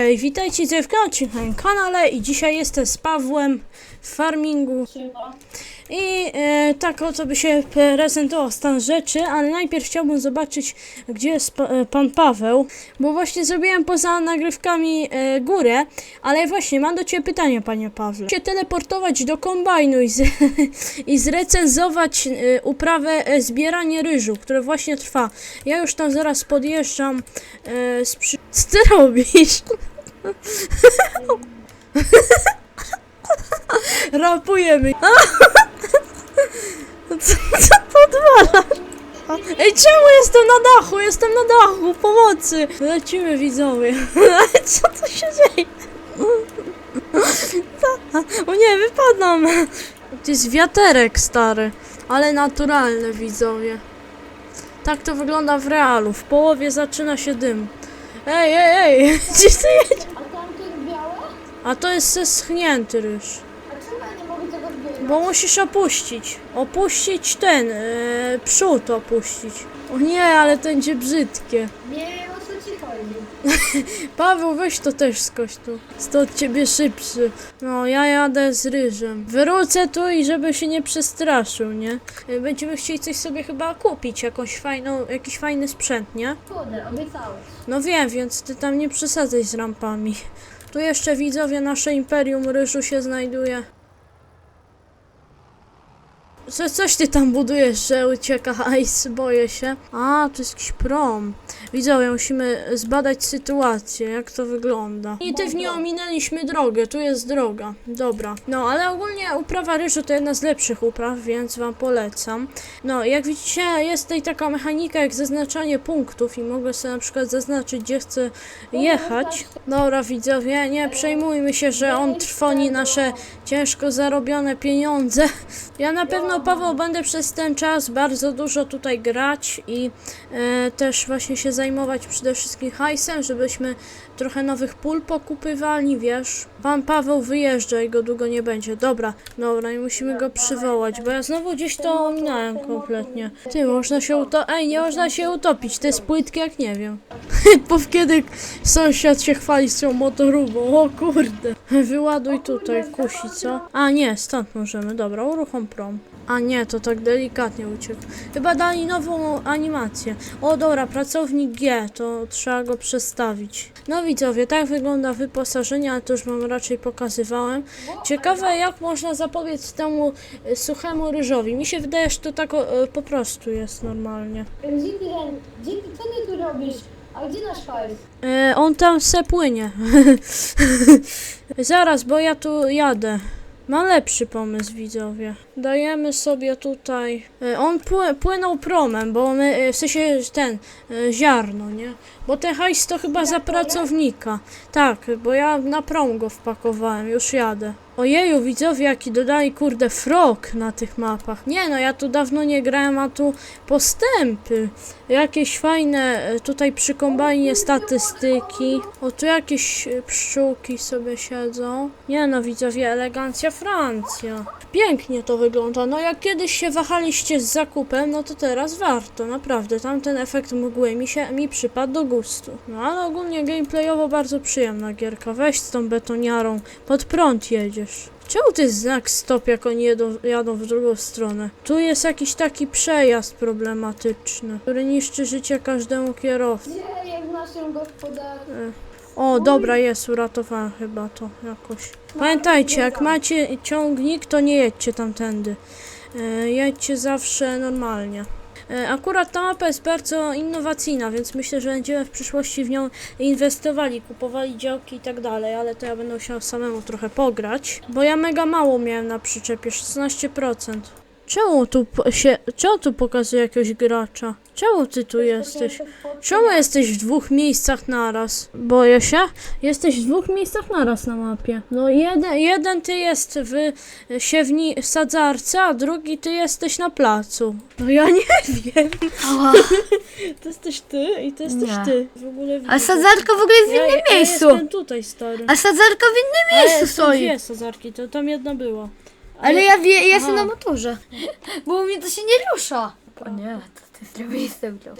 Hej, witajcie w moim kanale i dzisiaj jestem z Pawłem w farmingu i e, tak oto by się prezentował stan rzeczy, ale najpierw chciałbym zobaczyć gdzie jest pa, e, pan Paweł, bo właśnie zrobiłem poza nagrywkami e, górę, ale właśnie mam do Ciebie pytanie panie Pawle. Się teleportować do kombajnu i, z, i zrecenzować e, uprawę e, zbieranie ryżu, które właśnie trwa. Ja już tam zaraz podjeżdżam e, z przy... Co ty robisz? Rapujemy. Co, co to odwalasz? Ej, czemu jestem na dachu? Jestem na dachu, pomocy! Lecimy widzowie. Co to się dzieje? O nie, wypadam! To jest wiaterek stary, ale naturalny widzowie. Tak to wygląda w realu. W połowie zaczyna się dym. Ej, ej, ej! Gdzie ty jedziesz? A tam to jest białe? A to jest zeschnięty ryż. A czemu ja nie mogę tego? Bo musisz opuścić. Opuścić ten, yy, przód opuścić. O nie, ale to będzie brzydkie. Nie Paweł, weź to też skoś tu. Jest od ciebie szybszy. No, ja jadę z ryżem. Wrócę tu i żeby się nie przestraszył, nie? Yy, Będziemy chcieli coś sobie chyba kupić, jakąś fajną, jakiś fajny sprzęt, nie? Kurde, obiecałeś. No wiem, więc ty tam nie przesadzaj z rampami. Tu jeszcze widzowie nasze Imperium Ryżu się znajduje. Co, coś ty tam budujesz, że ucieka hajs, boję się. A, to jest jakiś prom. Widzowie, musimy zbadać sytuację, jak to wygląda. I ty w nie ominęliśmy drogę, tu jest droga. Dobra. No, ale ogólnie uprawa ryżu to jedna z lepszych upraw, więc wam polecam. No, jak widzicie, jest tutaj taka mechanika jak zaznaczanie punktów i mogę sobie na przykład zaznaczyć, gdzie chcę jechać. Dobra, widzowie, nie przejmujmy się, że on trwoni nasze ciężko zarobione pieniądze. Ja na pewno, Paweł, będę przez ten czas bardzo dużo tutaj grać i e, też właśnie się zajmować przede wszystkim hajsem, żebyśmy trochę nowych pól pokupywali, wiesz. Pan Paweł wyjeżdża i go długo nie będzie. Dobra, dobra, i musimy go przywołać, bo ja znowu gdzieś to ominąłem kompletnie. Ty, można się utopić. Ej, nie można się utopić, to jest płytkie jak nie wiem. Bo kiedy sąsiad się chwali swoją motorówką, o kurde. Wyładuj tutaj, kusi, co? A nie, stąd możemy, dobra, uruchom prom. A nie, to tak delikatnie uciekł. Chyba dali nową animację. O dobra, pracownik G, to trzeba go przestawić. No widzowie, tak wygląda wyposażenie, ale to już wam raczej pokazywałem. Ciekawe jak można zapobiec temu e, suchemu ryżowi. Mi się wydaje, że to tak o, e, po prostu jest normalnie. Dzięki, Ren. Dzięki, co ty tu robisz? A gdzie nasz hajs? E, on tam se płynie. Zaraz, bo ja tu jadę. Mam lepszy pomysł, widzowie. Dajemy sobie tutaj. E, on pły, płynął promem, bo my, e, w sensie ten, e, ziarno, nie? Bo ten hajs to chyba za pracownika. Tak, bo ja na prom go wpakowałem, już jadę. Ojeju, widzowie, jaki dodali, kurde, frog na tych mapach. Nie no, ja tu dawno nie grałem, a tu postępy. Jakieś fajne e, tutaj przy kombajnie statystyki. O, tu jakieś e, pszczółki sobie siedzą. Nie no, widzowie, elegancja Francja. Pięknie to wygląda. No jak kiedyś się wahaliście z zakupem, no to teraz warto, naprawdę. Tamten efekt mgły mi się mi przypadł do gustu. No ale ogólnie gameplayowo bardzo przyjemna gierka. Weź z tą betoniarą, pod prąd jedziesz. Czemu to jest znak stop, jak oni jedą, jadą w drugą stronę? Tu jest jakiś taki przejazd problematyczny, który niszczy życie każdemu kierowcy. Gdzie jest w naszym gospodarstwie? O, dobra, jest, uratowałem chyba to jakoś. Pamiętajcie, jak macie ciągnik, to nie jedźcie tamtędy. E, jedźcie zawsze normalnie. E, Akurat ta mapa jest bardzo innowacyjna, więc myślę, że będziemy w przyszłości w nią inwestowali, kupowali działki i tak dalej, ale to ja będę musiał samemu trochę pograć, bo ja mega mało miałem na przyczepie, 16%. Czemu tu po- się, czemu tu pokazuje jakiegoś gracza? Czemu ty tu jesteś? Czemu jesteś w dwóch miejscach naraz? Boję się. Jesteś w dwóch miejscach naraz na mapie. No jeden, jeden ty jest w siewni w sadzarce, a drugi ty jesteś na placu. No ja nie wiem. To jesteś ty i to jesteś Nie. ty. W ogóle A sadzarka w ogóle jest w ja, innym ja miejscu. jestem tutaj, stary. A sadzarka w innym Ale miejscu są stoi. dwie sadzarki, to tam jedna była. Ale ja wie, ja jestem na motorze. Bo u mnie to się nie rusza. O nie, to ty. To.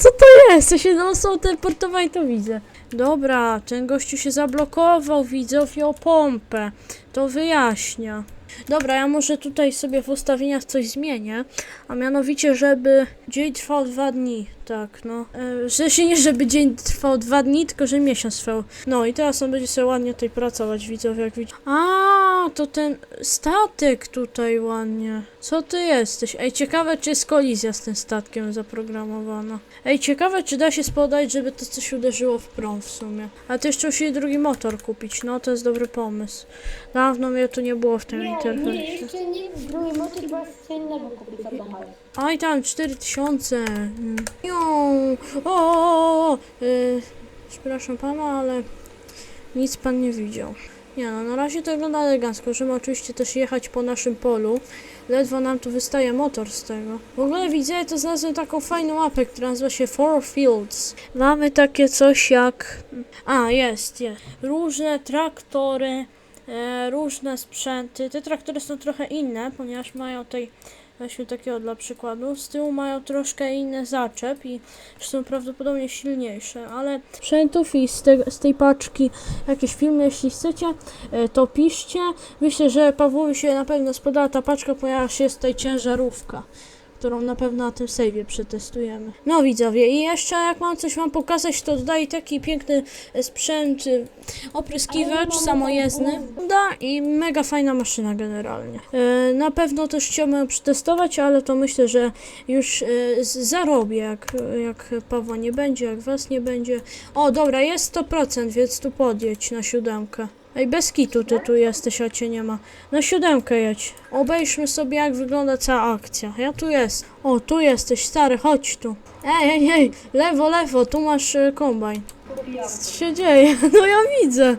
Co to jest? Ja się no są teleportować, to widzę. Dobra, ten gościu się zablokował, widzowie o pompę. To wyjaśnia. Dobra, ja może tutaj sobie w ustawieniach coś zmienię, a mianowicie, żeby dzień trwał dwa dni, tak, no. Że się nie, żeby dzień trwał dwa dni, tylko że miesiąc trwał. No i teraz on będzie sobie ładnie tutaj pracować, widzowie, jak widzicie. A, to ten statek tutaj ładnie. Co ty jesteś? Ej, ciekawe, czy jest kolizja z tym statkiem zaprogramowana. Ej, ciekawe, czy da się spodać, żeby to coś uderzyło w prom w sumie. A to jeszcze musi drugi motor kupić, no to jest dobry pomysł. Dawno mnie tu nie było w tym interfejsie. nie, jeszcze nie, drugi motyw, bo co innego kupić hajs. Aj tam, 4000. Mm. Iu. O, o, o, o. Y, przepraszam pana, ale nic pan nie widział. Nie no, na razie to wygląda elegancko. Możemy oczywiście też jechać po naszym polu. Ledwo nam tu wystaje motor z tego. W ogóle widzę, to znalazłem taką fajną mapę, która nazywa się Four Fields. Mamy takie coś jak... A, jest, jest. Różne traktory, różne sprzęty. Te traktory są trochę inne, ponieważ mają tutaj Weźmy takiego dla przykładu. Z tyłu mają troszkę inny zaczep i są prawdopodobnie silniejsze, ale sprzętów i z, te, z tej paczki jakieś filmy, jeśli chcecie, e, to piszcie. Myślę, że Pawłowi się na pewno spodobała ta paczka, ponieważ jest tutaj ciężarówka którą na pewno na tym save'ie przetestujemy. No widzowie, i jeszcze jak mam coś wam pokazać, to dodaję taki piękny e, sprzęt, y, opryskiwacz samojezdny. Da i mega fajna maszyna generalnie. E, na pewno też chciałbym przetestować, ale to myślę, że już e, zarobię, jak, jak Pawła nie będzie, jak was nie będzie. O, dobra, jest 100%, więc tu podjedź na siódemkę. Ej, bez kitu ty tu jesteś, a cię nie ma. Na siódemkę jedź. Obejrzmy sobie, jak wygląda cała akcja. Ja tu jest. O, tu jesteś, stary, chodź tu. Ej, ej, ej, lewo, lewo, tu masz y, kombajn. Co się dzieje? No ja widzę.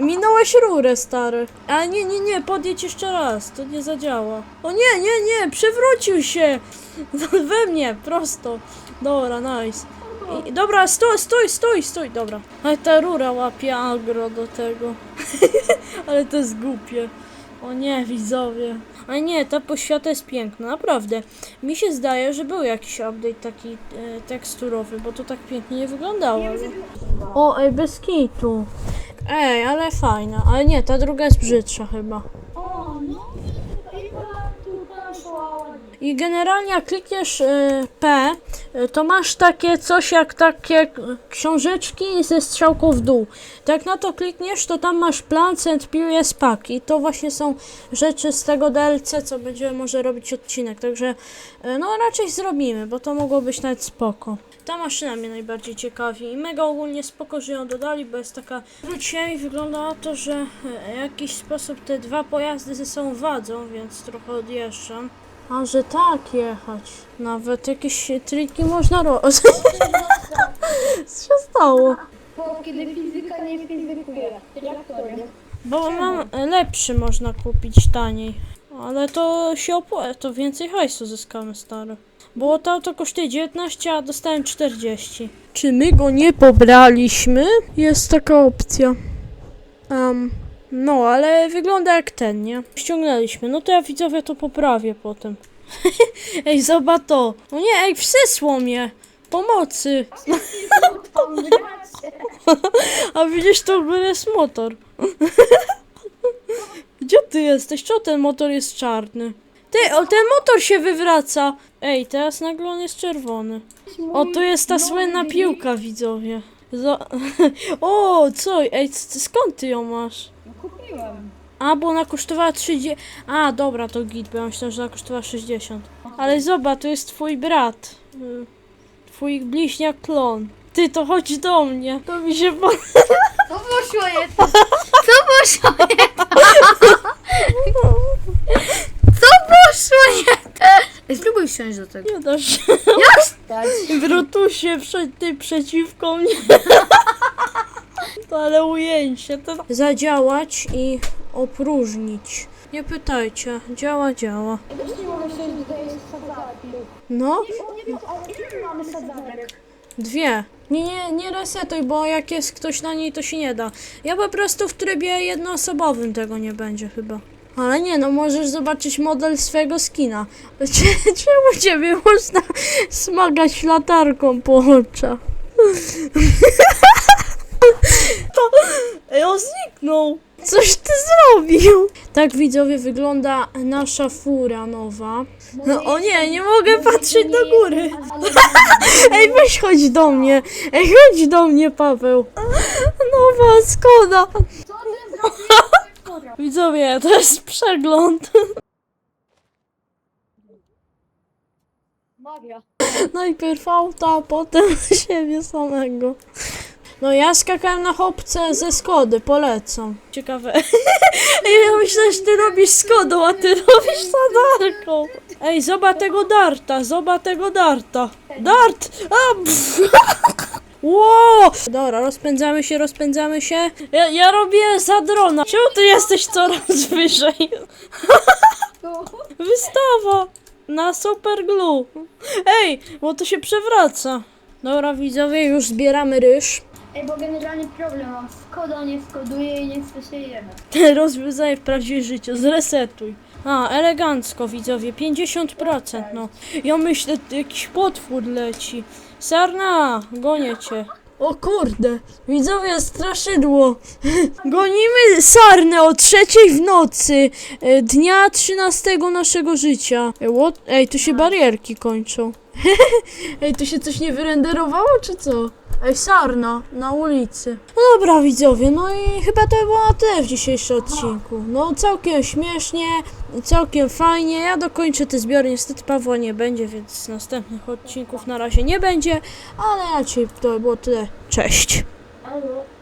Minąłeś rurę, stary. Ale nie, nie, nie, podjedź jeszcze raz, to nie zadziała. O nie, nie, nie, przewrócił się. We mnie, prosto. Dobra, nice. I, dobra, stój, stój, stój, stój, dobra. Ale ta rura łapie agro do tego. Ale to jest głupie. O nie, widzowie. Ale nie, ta poświata jest piękna, naprawdę. Mi się zdaje, że był jakiś update taki e, teksturowy, bo to tak pięknie nie wyglądało. O, ej, bez kitu. Ej, ale fajna. Ale nie, ta druga jest brzydsza chyba. O, no, chyba tu poszła ładnie. I generalnie jak klikniesz y, P, y, to masz takie coś jak takie książeczki ze strzałką w dół. To jak na to klikniesz, to tam masz Plants and Periods Pack i to właśnie są rzeczy z tego DLC, co będziemy może robić odcinek. Także y, no raczej zrobimy, bo to mogło być nawet spoko. Ta maszyna mnie najbardziej ciekawi i mega ogólnie spoko, że ją dodali, bo jest taka... Wróciłem i wygląda na to, że w jakiś sposób te dwa pojazdy ze sobą wadzą, więc trochę odjeżdżam. A że tak jechać. Nawet jakieś triki można robić. Co się stało? Bo kiedy fizyka nie fizykuje. Jak to nie? Bo mam lepszy można kupić taniej. Ale to się opłaca, to więcej hajsu zyskamy stary. Bo to auto kosztuje 19, a dostałem 40. Czy my go nie pobraliśmy? Jest taka opcja. Um, no, ale wygląda jak ten, nie? Ściągnęliśmy. No to ja widzowie to poprawię potem. ej, zobacz to. O nie, ej, przysło mnie. Pomocy. A widzisz, to jest motor. Gdzie ty jesteś? Czemu ten motor jest czarny? Ty, o ten motor się wywraca. Ej, teraz nagle on jest czerwony. O, tu jest ta słynna piłka, widzowie. Za... O, co? Ej, skąd ty ją masz? Kupiłem. A, bo ona kosztowała 30. A, dobra, to git, bo ja myślałem, że ona kosztowała 60. Ale zobacz, to jest twój brat. Y, Twój bliźniak klon. Ty, to chodź do mnie. To mi się po... Co poszło tak? Co poszło tak? Co poszło tak? Ej, Spróbuj wsiąść do tego. Nie dasz. Tak. Brutusie, prze, ty przeciwko mnie. To ale ujęcie. To... Zadziałać i opróżnić. Nie pytajcie. Działa, działa. No, ile mamy dwie. Nie, nie, nie resetuj, bo jak jest ktoś na niej, to się nie da. Ja po prostu w trybie jednoosobowym tego nie będzie chyba. Ale nie, no możesz zobaczyć model swojego skina. Cze- Czemu ciebie można smagać latarką po oczach? Ej, on zniknął. Coś ty zrobił. Tak widzowie wygląda nasza fura nowa. No, o nie, nie mogę patrzeć do góry. Ej, weź chodź do mnie. Ej, chodź do mnie, Paweł. Nowa Skoda. Co ty zrobiłeś? Widzowie, to jest przegląd. Maria. Najpierw auta, a potem siebie samego. No ja skakałem na chopce ze Skody, polecam. Ciekawe. Ej, ja myślę, że ty robisz Skodą, a ty robisz sadarką. Ej, zobacz tego darta, zobacz tego darta. Dart! A, pff. Wow! Dobra, rozpędzamy się, rozpędzamy się. Ja, ja robię za drona. Czemu ty jesteś coraz wyżej? Wystawa na super glue. Ej, bo to się przewraca. Dobra, widzowie, już zbieramy ryż. Ej, bo generalnie problem mam. Skoda nie skoduje i nie chce się jebać. Rozwiązanie w prawdziwym życiu. Zresetuj. A, elegancko, widzowie. 50%, no. Ja myślę, t- jakiś potwór leci. Sarna, gonię cię. O kurde, widzowie, straszydło. Gonimy sarnę o trzeciej w nocy, e, dnia 13 naszego życia. Ej, what? Ej, tu się barierki kończą. Ej, tu się coś nie wyrenderowało, czy co? Ej, sarna na ulicy. No dobra, widzowie, no i chyba to było na tyle w dzisiejszym odcinku. No, całkiem śmiesznie, całkiem fajnie. Ja dokończę te zbiory. Niestety Pawła nie będzie, więc następnych odcinków na razie nie będzie. Ale ja dzisiaj to było tyle. Cześć.